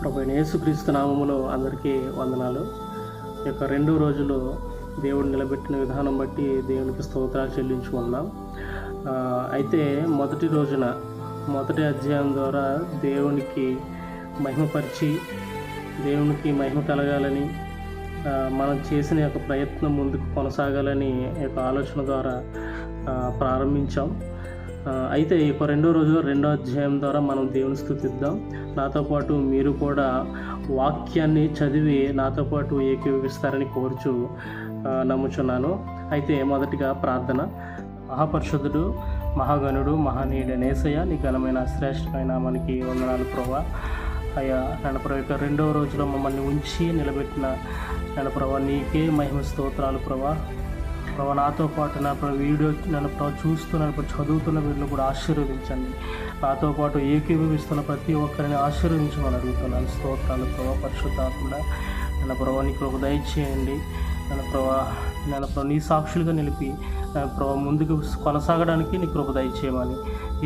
ప్రభు యేసుక్రీస్తు నామములో అందరికీ వందనాలు. ఈ యొక్క రెండు రోజులు దేవుడు నిలబెట్టిన విధానం బట్టి దేవునికి స్తోత్రాలు చెల్లించుకున్నాం అయితే మొదటి రోజున మొదటి అధ్యాయం ద్వారా దేవునికి మహిమపరిచి దేవునికి మహిమ కలగాలని మనం చేసిన యొక్క ప్రయత్నం ముందుకు కొనసాగాలని యొక్క ఆలోచన ద్వారా ప్రారంభించాం. అయితే ఈ రెండో రోజు రెండో అధ్యాయం ద్వారా మనం దేవుని స్థుతిద్దాం. నాతో పాటు మీరు కూడా వాక్యాన్ని చదివి నాతో పాటు ఏకీవిస్తారని కోరుచు నమ్ముచున్నాను. అయితే మొదటిగా ప్రార్థన. మహాపరిషుద్ధుడు మహాగణుడు మహనీయుడు నేసయ్య నీ ఘనమైన శ్రేష్టమైన మనకి వందనాలు ప్రభా. అయ్యా నన్ను యొక్క రెండవ రోజులో మమ్మల్ని ఉంచి నిలబెట్టిన నడప్రభ నీకే మహిమ స్తోత్రాలు ప్రభా. ప్రభా నాతో పాటు నా ప్రభు వీడియో నన్ను ప్రభు చూస్తూ నన్ను చదువుతున్న వీళ్ళు కూడా ఆశీర్వదించండి. నాతో పాటు ఏకీభవిస్తున్న ప్రతి ఒక్కరిని ఆశీర్వదించమని అడుగుతున్నాను. స్తోత్రాలు ప్రభా పరిశుద్ధాత్మడ. నన్ను ప్రభా నీ ఒక దయచేయండి నన్ను ప్రభా నన్ను ప్రభు నీ సాక్షులుగా నిలిపి నన్ను ప్రభా ముందుకు కొనసాగడానికి నీ కృప దయచేయమని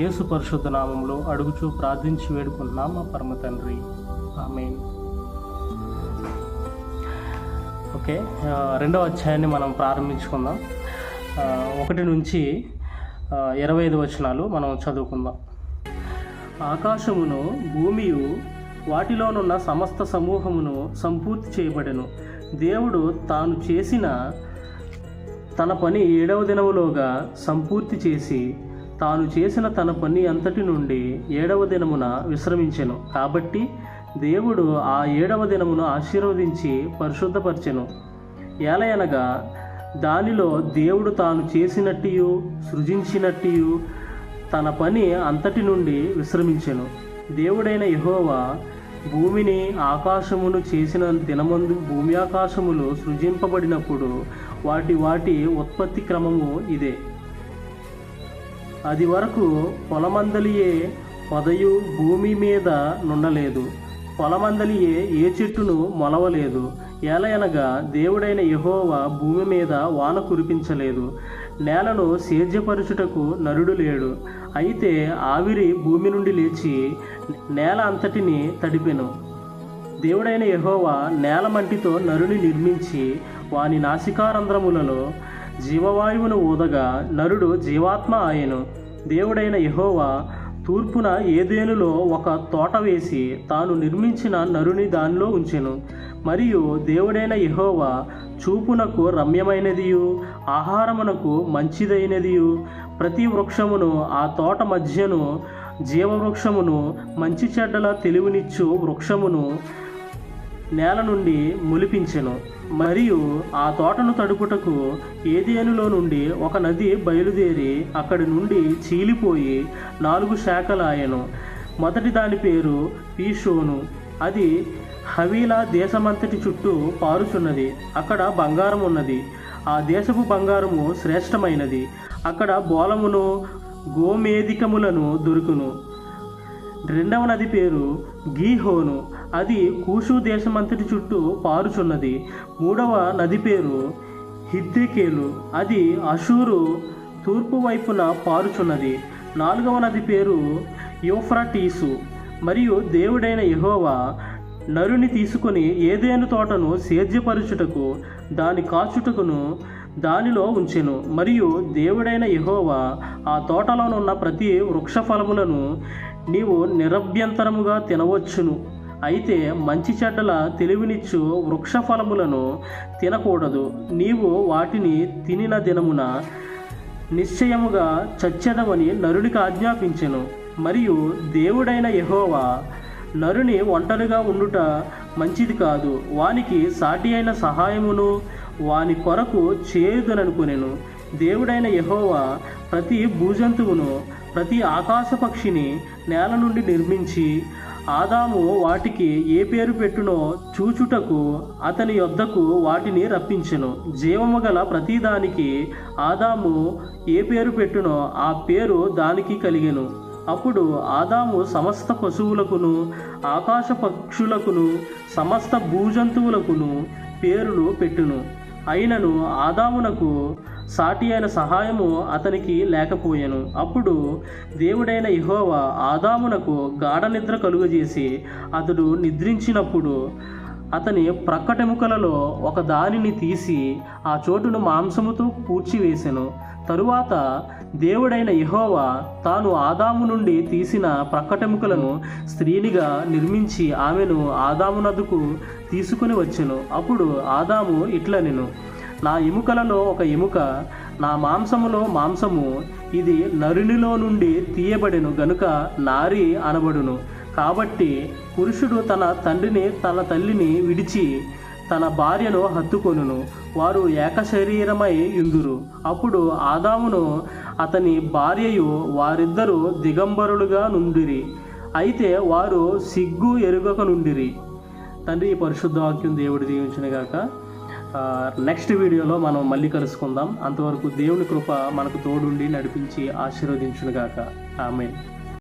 యేసు పరిశుద్ధ నామంలో అడుగుచూ ప్రార్థించి వేడుకుంటున్నాం మా పరమ తండ్రి. ఆమెన్. ఓకే. రెండవ అధ్యాయాన్ని మనం ప్రారంభించుకుందాం. ఒకటి నుంచి ఇరవై ఐదు వచనాలు మనం చదువుకుందాం. ఆకాశమును భూమియు వాటిలోనున్న సమస్త సమూహమును సంపూర్తి చేయబడెను. దేవుడు తాను చేసిన తన పని ఏడవ దినములోగా సంపూర్తి చేసి తాను చేసిన తన పని అంతటి నుండి ఏడవ దినమున విశ్రమించెను. కాబట్టి దేవుడు ఆ ఏడవ దినమును ఆశీర్వదించి పరిశుద్ధపరచెను. ఏలయనగా దానిలో దేవుడు తాను చేసినట్టియు సృజించినట్టియు తన పని అంతటి నుండి విశ్రమించెను. దేవుడైన యహోవా భూమిని ఆకాశమును చేసిన దినమందు భూమి ఆకాశములు సృజింపబడినప్పుడు వాటి వాటి ఉత్పత్తి క్రమము ఇదే. అది వరకు పొలమందలియే పొదయు భూమి మీద నుండలేదు. పొలమందలియే ఏ చెట్టును మొలవలేదు. ఏలయనగా దేవుడైన యెహోవా భూమి మీద వాన కురిపించలేదు. నేలను సేద్యపరుచుటకు నరుడు లేడు. అయితే ఆవిరి భూమి నుండి లేచి నేల అంతటిని తడిపెను. దేవుడైన యహోవా నేల మంటితో నరుని నిర్మించి వాని నాసికారంధ్రములలో జీవవాయువును ఊదగా నరుడు జీవాత్మ ఆయను. దేవుడైన యహోవా తూర్పున ఏదేనులో ఒక తోట వేసి తాను నిర్మించిన నరుని దానిలో ఉంచెను. మరియు దేవుడైన యహోవా చూపునకు రమ్యమైనదియు ఆహారమునకు మంచిదైనదియు. ప్రతి వృక్షమును ఆ తోట మధ్యను జీవవృక్షమును మంచి చెడ్డల తెలివినిచ్చు వృక్షమును నేల నుండి మొలిపించెను. మరియు ఆ తోటను తడుపుటకు ఏదేనులో నుండి ఒక నది బయలుదేరి అక్కడి నుండి చీలిపోయి నాలుగు శాఖలాయను మొదటి దాని పేరు పీషోను. అది హవీలా దేశమంతటి చుట్టూ పారుచున్నది. అక్కడ బంగారం ఉన్నది. ఆ దేశపు బంగారము శ్రేష్టమైనది. అక్కడ బోలమును గోమేధికములను దొరుకును. రెండవ నది పేరు గీహోను. అది కూషు దేశమంతటి చుట్టూ పారుచున్నది. మూడవ నది పేరు హిద్దెకేలు అది అషూరు తూర్పు వైపున పారుచున్నది. నాలుగవ నది పేరు యూఫ్రటీసు. మరియు దేవుడైన యహోవా నరుని తీసుకొని ఏదేను తోటను సేద్యపరుచుటకు దాని కాచుటకును దానిలో ఉంచెను. మరియు దేవుడైన యహోవా ఆ తోటలోనున్న ప్రతి వృక్ష ఫలములను నీవు నిరభ్యంతరముగా తినవచ్చును. అయితే మంచి చెడ్డల తెలివినిచ్చు వృక్ష ఫలములను తినకూడదు. నీవు వాటిని తినిన దినమున నిశ్చయముగా చచ్చెదమని నరునికి ఆజ్ఞాపించెను. మరియు దేవుడైన యహోవా నరుని ఒంటరిగా ఉండుట మంచిది కాదు. వానికి సాటి అయిన సహాయమును వాని కొరకు చేయుదననుకునేను. దేవుడైన యహోవా ప్రతి భూజంతువును ప్రతి ఆకాశ పక్షిని నేల నుండి నిర్మించి ఆదాము వాటికి ఏ పేరు పెట్టునో చూచుటకు అతని యొద్దకు వాటిని రప్పించెను. జీవము గల ప్రతిదానికి ఆదాము ఏ పేరు పెట్టునో ఆ పేరు దానికి కలిగెను. అప్పుడు ఆదాము సమస్త పశువులకును ఆకాశ పక్షులకును సమస్త భూజంతువులకును పేరులు పెట్టును. అయినను ఆదామునకు సాటి అయిన సహాయము అతనికి లేకపోయాను. అప్పుడు దేవుడైన యెహోవా ఆదామునకు గాఢ నిద్ర కలుగజేసి అతడు నిద్రించినప్పుడు అతని ప్రక్కటెముకలలో ఒక దానిని తీసి ఆ చోటును మాంసముతో పూడ్చివేసెను. తరువాత దేవుడైన యహోవా తాను ఆదాము నుండి తీసిన ప్రక్కటెముకలను స్త్రీనిగా నిర్మించి ఆమెను ఆదామునదుకు తీసుకుని వచ్చెను. అప్పుడు ఆదాము ఇట్లనెను. నా ఎముకలలో ఒక ఎముక నా మాంసములో మాంసము ఇది నరునిలో నుండి తీయబడెను గనుక నారి అనబడును. కాబట్టి పురుషుడు తన తండ్రిని తన తల్లిని విడిచి తన భార్యను హత్తుకొనును. వారు ఏకశరీరమై ఇందురు అప్పుడు ఆదామును అతని భార్యయు వారిద్దరూ దిగంబరులుగా నుండిరి. అయితే వారు సిగ్గు ఎరుగక నుండిరి. తండ్రి ఈ పరిశుద్ధ వాక్యం దేవుడు దీవించిన గాక నెక్స్ట్ వీడియోలో మనం మళ్ళీ కలుసుకుందాం. అంతవరకు దేవుని కృప మనకు తోడుండి నడిపించి ఆశీర్వదించునుగాక. ఆమె